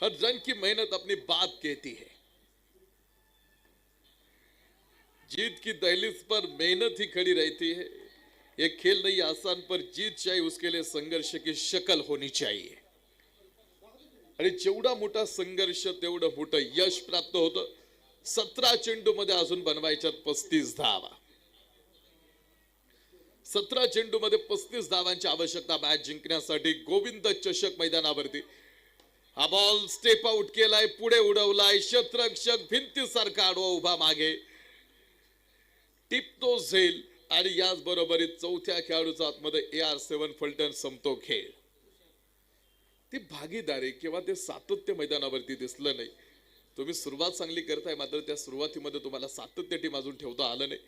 हर जन की मेहनत अपने बाप कहती है। जीत की दहलीज पर मेहनत ही खड़ी रहती है। ये खेल नहीं आसान पर जीत चाहिए उसके लिए संघर्ष की शकल होनी चाहिए। आणि जेवढा मोठा संघर्ष तेवढं मोठं यश प्राप्त होतं। सतरा चेंडू मध्ये अजून बनवायच्यात पस्तीस धावा। सतरा चेंडू मध्ये पस्तीस धावांची आवश्यकता मॅच जिंकण्यासाठी गोविंद चषक मैदानावरती। अबॉल स्टेप आउट केलाय पुढे उडवलाय शतरक्षक भिंतीसारखा आडवा उभा मागे. टिपतो झेल आणि याच बरोबरीत चौथ्या खेळाडूचा आतमध्ये ए आर सेव्हन फलटण संपतो खेळ. ती भागीदारी किंवा ते सातत्य मैदानावरती दिसलं नाही. तुम्ही सुरुवात चांगली करताय मात्र त्या सुरुवातीमध्ये तुम्हाला सातत्य टीम अजून ठेवता आलं नाही.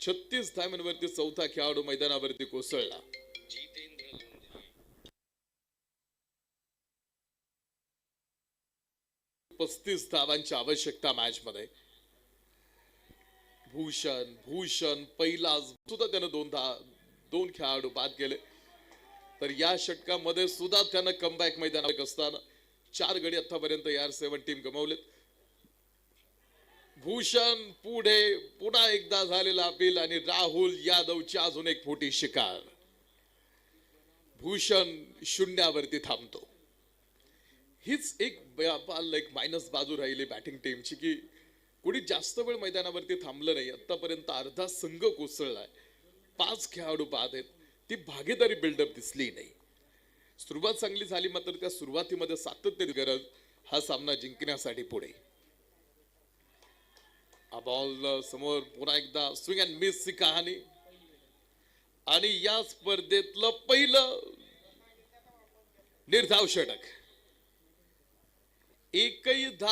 छत्तीस धाव्यांवरती चौथा खेळाडू मैदानावरती कोसळला. पस्तीस धावांची आवश्यकता मॅच मध्ये भूषण भूषण पहिला सुद्धा त्यानं दोन धा दोन खेळाडू बाद केले. तर या षटकामध्ये सुद्धा त्यानं कमबॅक मैदान असताना चार गडी आतापर्यंत यार सेवन टीम गमावलेत. भूषण पुढे पुन्हा एकदा झालेला अपील आणि राहुल यादवची अजून एक मोठी शिकार. भूषण शून्यावरती थांबतो. हीच एक ब- एक मायनस बाजू राहिली बॅटिंग टीमची की कोणी जास्त वेळ मैदानावरती थांबलं नाही. आतापर्यंत अर्धा संघ कोसळलाय. पाच खेळाडू बाद आहेत. ती भागीदारी बिल्डअप दिसली नाही. सुरुवात चांगली झाली मात्र त्या सुरुवातीमध्ये सातत्य गरज हा सामना जिंकण्यासाठी पुढे. हा बॉल समोर पुन्हा एकदा स्विंग अँड मिस ची कहाणी. आणि या स्पर्धेतलं पहिलं निर्धाव षटक. एकही धा